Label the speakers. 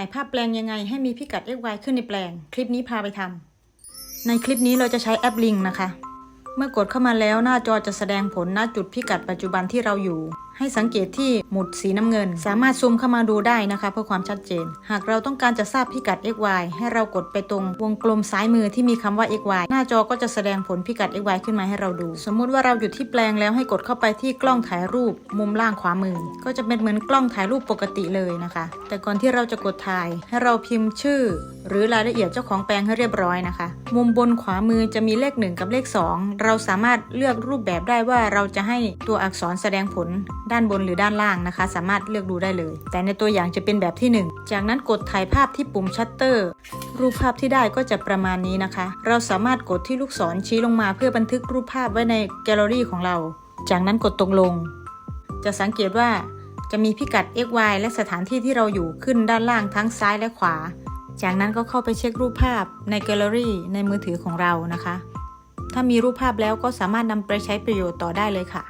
Speaker 1: ถ่ายภาพแปลงยังไงให้มีพิกัด xy ขึ้นในแปลง คลิปนี้พาไปทำในคลิปนี้เราจะใช้แอปลิงนะคะ เมื่อกดเข้ามาแล้วหน้าจอจะแสดงผลณจุดพิกัดปัจจุบันที่เราอยู่ ให้สังเกตที่หมุดสีน้ำเงิน สามารถซูมเข้ามาดูได้นะคะเพื่อความชัดเจน หากเราต้องการจะทราบพิกัด xy ให้เรากดไปตรงวงกลมซ้ายมือที่มีคำว่า xy หน้าจอก็จะแสดงผลพิกัด xy ขึ้นมาให้เราดู สมมุติว่าเราอยู่ที่แปลงแล้วให้กดเข้าไปที่กล้องถ่ายรูปมุมล่างขวามือ ก็จะเป็นเหมือนกล้องถ่ายรูปปกติเลยนะคะ แต่ก่อนที่เราจะกดถ่าย ให้เราพิมพ์ชื่อ หรือรายละเอียดเจ้าของแปลงให้เรียบร้อยนะคะ มุมบนขวามือจะมีเลข 1 กับเลข 2 เราสามารถเลือกรูปแบบได้ว่าเราจะให้ตัวอักษรแสดงผลด้านบนหรือด้านล่างนะคะ สามารถเลือกดูได้เลย แต่ในตัวอย่างจะเป็นแบบที่ 1 จากนั้นกดถ่ายภาพที่ปุ่มชัตเตอร์ รูปภาพที่ได้ก็จะประมาณนี้นะคะ เราสามารถกดที่ลูกศรชี้ลงมาเพื่อบันทึกรูปภาพไว้ในแกลเลอรี่ของเรา จากนั้นกดตรงลง จะสังเกตว่าจะมีพิกัด xy และสถานที่ที่เราอยู่ขึ้นด้านล่างทั้งซ้ายและขวา จากนั้นก็เข้าไปเช็ครูปภาพในแกลเลอรี่ในมือถือของเรานะคะ ถ้ามีรูปภาพแล้วก็สามารถนำไปใช้ประโยชน์ต่อได้เลยค่ะ